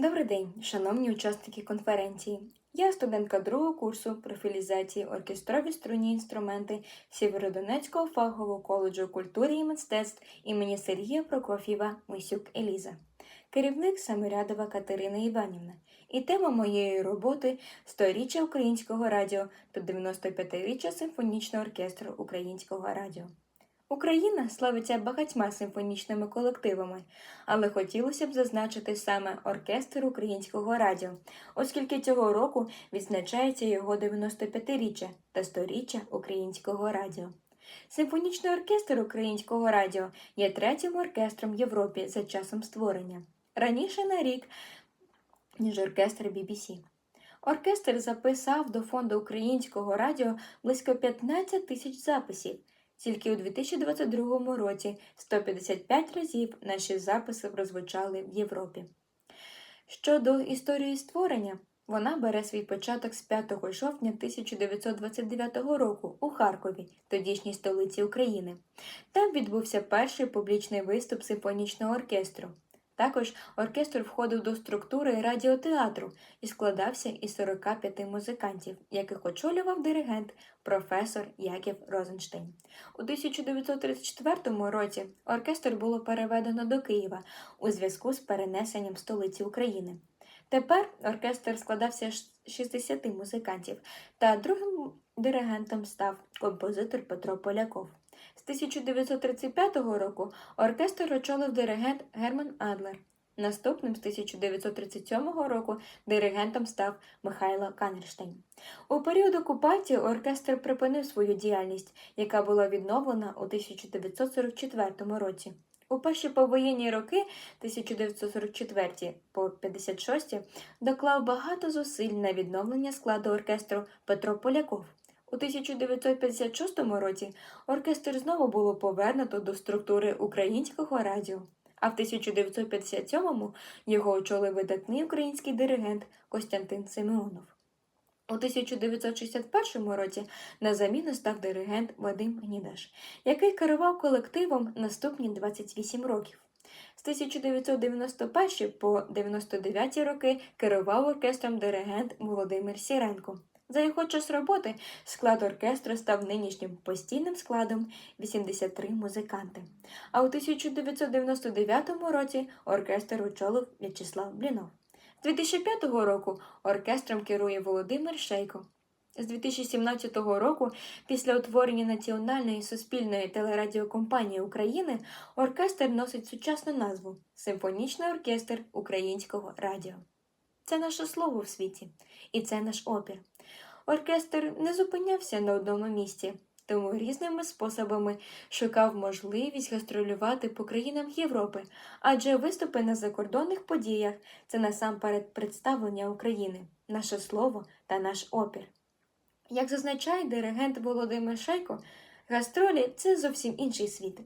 Добрий день, шановні учасники конференції. Я студентка другого курсу профілізації оркестрові струнні інструменти Сєвєродонецького фахового коледжу культури і мистецтв імені Сергія Прокоф'єва Мисюк Еліза, керівник Самирядова Катерина Іванівна. І тема моєї роботи сторіччя українського радіо та 95-річчя симфонічного оркестру українського радіо. Україна славиться багатьма симфонічними колективами, але хотілося б зазначити саме оркестр українського радіо, оскільки цього року відзначається його 95-річчя та 100-річчя українського радіо. Симфонічний оркестр українського радіо є третім оркестром Європі за часом створення, раніше на рік, ніж оркестр BBC. Оркестр записав до фонду українського радіо близько 15 тисяч записів. Тільки у 2022 році 155 разів наші записи прозвучали в Європі. Щодо історії створення, вона бере свій початок з 5 жовтня 1929 року у Харкові, тодішній столиці України. Там відбувся перший публічний виступ симфонічного оркестру. Також оркестр входив до структури радіотеатру і складався із 45 музикантів, яких очолював диригент професор Яків Розенштейн. У 1934 році оркестр було переведено до Києва у зв'язку з перенесенням столиці України. Тепер оркестр складався з 60 музикантів, та другим диригентом став композитор Петро Поляков. З 1935 року оркестр очолив диригент Герман Адлер. Наступним з 1937 року диригентом став Михайло Канерштейн. У період окупації оркестр припинив свою діяльність, яка була відновлена у 1944 році. У перші повоєнні роки 1944 по 56 доклав багато зусиль на відновлення складу оркестру Петро Поляков. У 1956 році оркестр знову було повернуто до структури українського радіо, а в 1957-му його очолив видатний український диригент Костянтин Симеонов. У 1961 році на заміну став диригент Вадим Гнідаш, який керував колективом наступні 28 років. З 1991 по 99 роки керував оркестром диригент Володимир Сіренко. За його час роботи склад оркестру став нинішнім постійним складом 83 музиканти. А у 1999 році оркестр очолив В'ячеслав Блінов. З 2005 року оркестром керує Володимир Шейко. З 2017 року, після утворення Національної суспільної телерадіокомпанії України, оркестр носить сучасну назву Симфонічний оркестр українського радіо. Це наше слово в світі, і це наш опір. Оркестр не зупинявся на одному місці, тому різними способами шукав можливість гастролювати по країнам Європи, адже виступи на закордонних подіях це насамперед представлення України, наше слово та наш опір. Як зазначає диригент Володимир Шейко, гастролі це зовсім інший світ.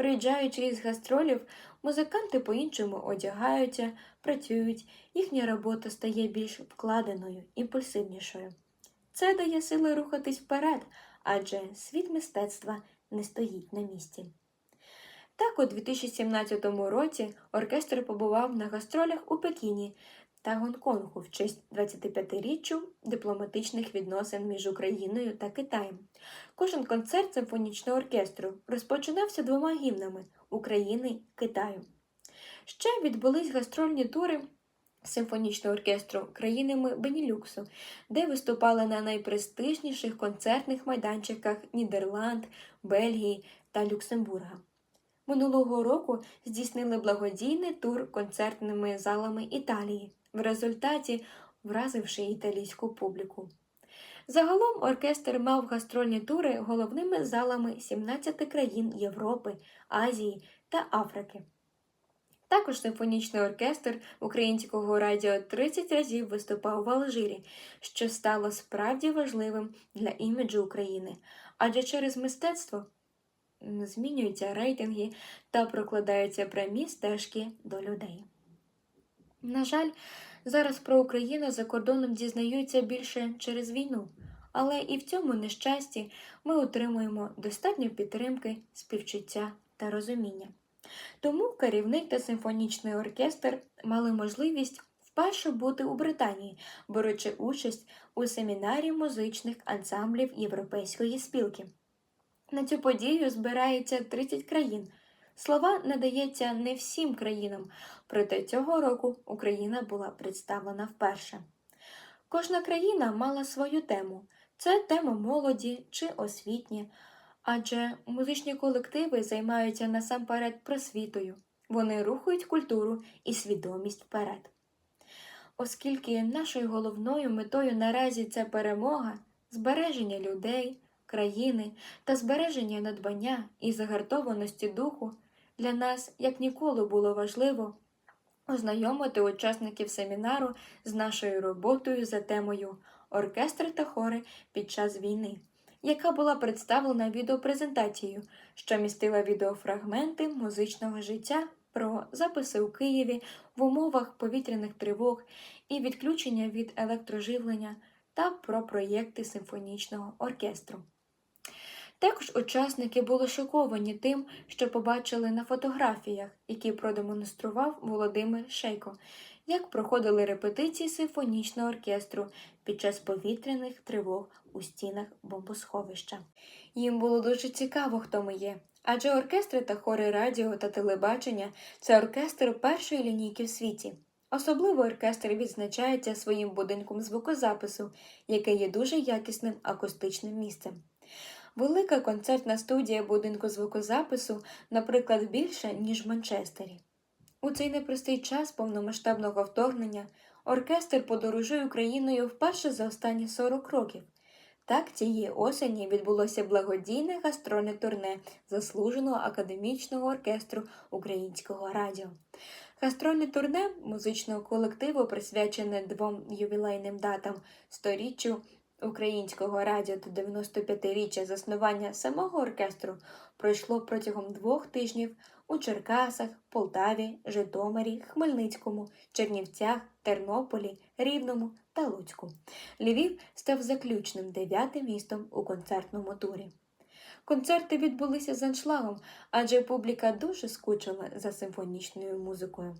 Приїжджаючи із гастролів, музиканти по-іншому одягаються, працюють, їхня робота стає більш вкладеною, імпульсивнішою. Це дає сили рухатись вперед, адже світ мистецтва не стоїть на місці. Так, у 2017 році оркестр побував на гастролях у Пекіні та Гонконгу в честь 25-річчю дипломатичних відносин між Україною та Китаєм. Кожен концерт симфонічного оркестру розпочинався двома гімнами України Китаю. Ще відбулись гастрольні тури симфонічного оркестру країнами Бенілюксу, де виступали на найпрестижніших концертних майданчиках Нідерланд, Бельгії та Люксембурга. Минулого року здійснили благодійний тур концертними залами Італії, в результаті вразивши італійську публіку. Загалом оркестр мав гастрольні тури головними залами 17 країн Європи, Азії та Африки. Також симфонічний оркестр українського радіо 30 разів виступав в Алжирі, що стало справді важливим для іміджу України, адже через мистецтво змінюються рейтинги та прокладаються прямі стежки до людей. На жаль, зараз про Україну за кордоном дізнаються більше через війну, але і в цьому нещасті ми отримуємо достатньо підтримки, співчуття та розуміння. Тому керівник та симфонічний оркестр мали можливість вперше бути у Британії, беручи участь у семінарі музичних ансамблів Європейської спілки. На цю подію збирається 30 країн. Слова надається не всім країнам, проте цього року Україна була представлена вперше. Кожна країна мала свою тему. Це тема молоді чи освітні, адже музичні колективи займаються насамперед просвітою. Вони рухають культуру і свідомість вперед. Оскільки нашою головною метою наразі це перемога, збереження людей, країни та збереження надбання і загартованості духу, для нас як ніколи було важливо ознайомити учасників семінару з нашою роботою за темою Оркестри та хори під час війни, яка була представлена відеопрезентацією, що містила відеофрагменти музичного життя про записи у Києві в умовах повітряних тривог і відключення від електроживлення та про проєкти симфонічного оркестру. Також учасники були шоковані тим, що побачили на фотографіях, які продемонстрував Володимир Шейко, як проходили репетиції симфонічного оркестру під час повітряних тривог у стінах бомбосховища. Їм було дуже цікаво, хто ми є. Адже оркестри та хори радіо та телебачення це оркестр першої лінійки в світі. Особливо оркестр відзначається своїм будинком звукозапису, який є дуже якісним акустичним місцем. Велика концертна студія будинку звукозапису, наприклад, більша, ніж в Манчестері. У цей непростий час повномасштабного вторгнення оркестр подорожує Україною вперше за останні 40 років. Так, цієї осені відбулося благодійне гастрольне турне заслуженого академічного оркестру українського радіо. Гастрольне турне музичного колективу присвячене двом ювілейним датам сторіччю українського радіо та 95-річчя заснування самого оркестру пройшло протягом двох тижнів у Черкасах, Полтаві, Житомирі, Хмельницькому, Чернівцях, Тернополі, Рівному та Луцьку. Львів став заключним дев'ятим містом у концертному турі. Концерти відбулися з аншлагом, адже публіка дуже скучила за симфонічною музикою.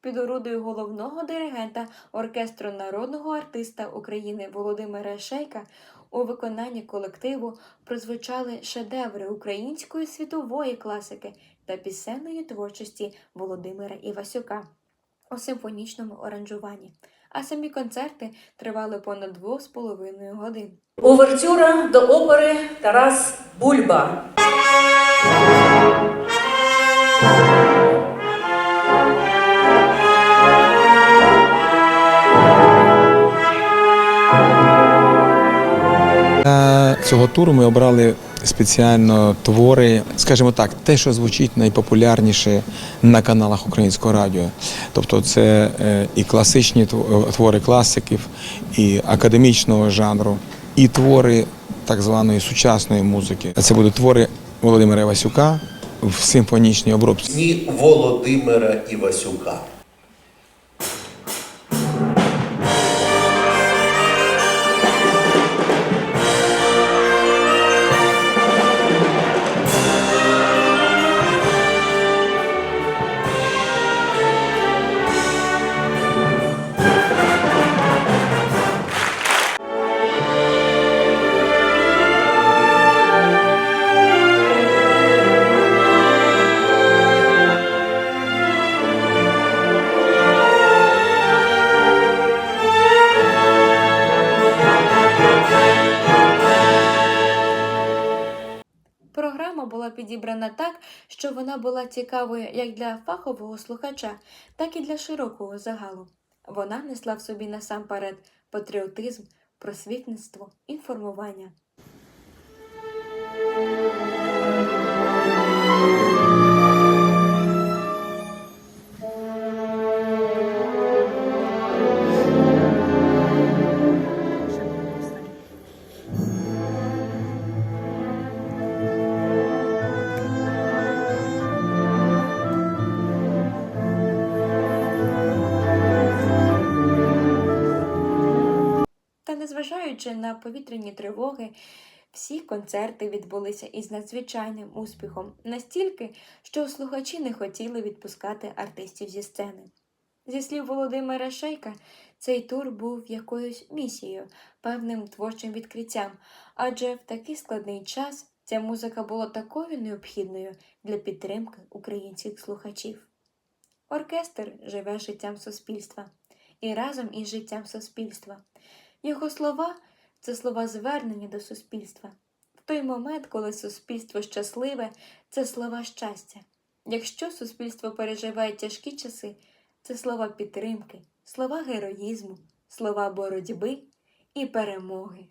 Під орудою головного диригента оркестру народного артиста України Володимира Шейка у виконанні колективу прозвучали шедеври української світової класики та пісенної творчості Володимира Івасюка у симфонічному оранжуванні. А самі концерти тривали понад двох з половиною годин. Увертюра до опери Тарас Бульба. Цього туру ми обрали спеціально твори, скажімо так, те, що звучить найпопулярніше на каналах українського радіо. Тобто це е, і класичні тв- твори класиків, і академічного жанру, і твори так званої сучасної музики. Це будуть твори Володимира Васюка в симфонічній обробці. Ні Володимира Івасюка. Підібрана так, що вона була цікавою як для фахового слухача, так і для широкого загалу. Вона несла в собі насамперед патріотизм, просвітництво, інформування. Незважаючи на повітряні тривоги, всі концерти відбулися із надзвичайним успіхом, настільки, що слухачі не хотіли відпускати артистів зі сцени. Зі слів Володимира Шейка, цей тур був якоюсь місією, певним творчим відкриттям, адже в такий складний час ця музика була такою необхідною для підтримки українських слухачів. Оркестр живе життям суспільства і разом із життям суспільства. Його слова це слова звернення до суспільства. В той момент, коли суспільство щасливе, це слова щастя. Якщо суспільство переживає тяжкі часи, це слова підтримки, слова героїзму, слова боротьби і перемоги.